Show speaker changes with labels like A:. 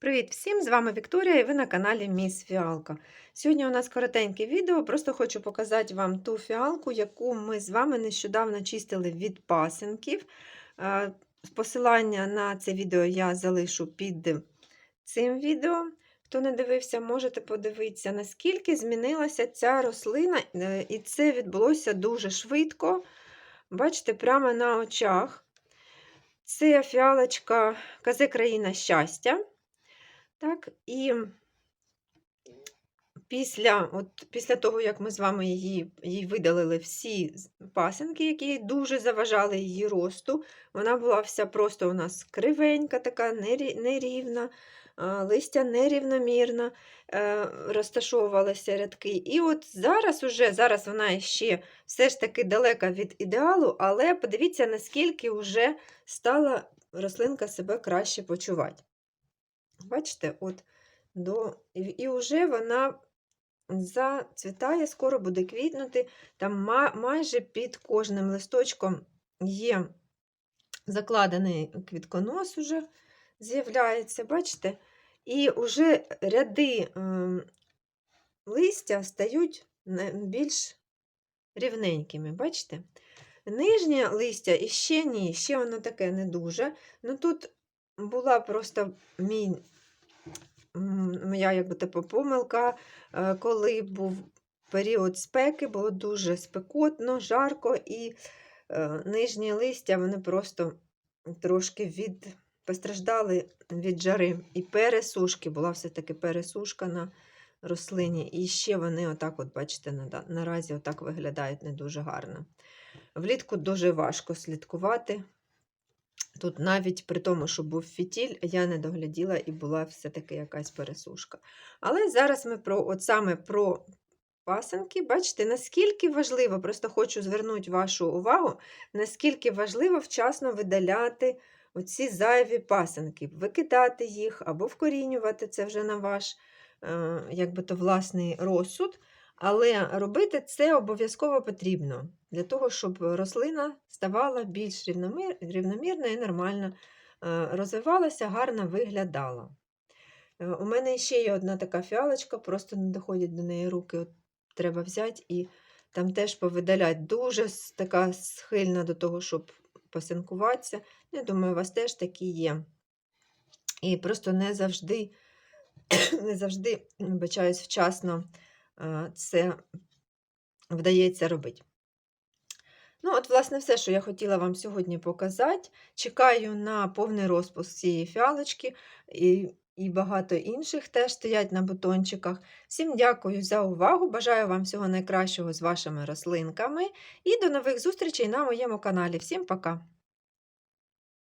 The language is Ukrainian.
A: Привіт всім! З вами Вікторія і ви на каналі Міс Фіалка. Сьогодні у нас коротеньке відео, просто хочу показати вам ту фіалку, яку ми з вами нещодавно чистили від пасенків. Е, Посилання на це відео я залишу під цим відео. Хто не дивився, можете подивитися, наскільки змінилася ця рослина, е, і це відбулося дуже швидко. Бачите, прямо на очах. Це фіалочка Казе країна щастя. Так, і після от, після того, як ми з вами її, їй видалили всі пасенки, які дуже заважали її росту, вона була вся просто у нас кривенька, така нерівна, листя нерівномірно е, розташовувалися рядки. І от зараз уже, зараз вона ще все ж таки далека від ідеалу, але подивіться, наскільки вже стала рослинка себе краще почувати. Бачите, от до... і вже вона зацвітає, скоро буде квітнути. Там майже під кожним листочком є закладений квітконос, уже з'являється, бачите? І вже ряди ем, листя стають більш рівненькими, бачите? Нижнє листя іще ні, ще воно таке не дуже. Ну тут була просто мій, моя якби типу, помилка, е, коли був період спеки, було дуже спекотно, жарко, і е, нижні листя вони просто трошки від, постраждали від жари. І пересушки, була все-таки пересушка на рослині. І ще вони, отак, от, бачите, наразі отак виглядають не дуже гарно. Влітку дуже важко слідкувати. Тут навіть при тому, що був фітіль, я не догляділа і була все-таки якась пересушка. Але зараз ми про от саме про пасенки, бачите, наскільки важливо, просто хочу звернути вашу увагу, наскільки важливо вчасно видаляти оці зайві пасенки, викидати їх або вкорінювати це вже на ваш е, як то, власний розсуд. Але робити це обов'язково потрібно для того, щоб рослина ставала більш рівномірна і нормально е, розвивалася, гарно виглядала. Е, у мене ще є одна така фіалочка, просто не доходять до неї руки. От Треба взяти і там теж повидаляти. Дуже така схильна до того, щоб посинкуватися. Я думаю, у вас теж такі є. І просто не завжди, не завжди, вибачаюсь, вчасно це вдається робити. Ну, от, власне, все, що я хотіла вам сьогодні показати. Чекаю на повний розпуск цієї фіалочки і і багато інших теж стоять на бутончиках. Всім дякую за увагу! Бажаю вам всього найкращого з вашими рослинками і до нових зустрічей на моєму каналі. Всім пока!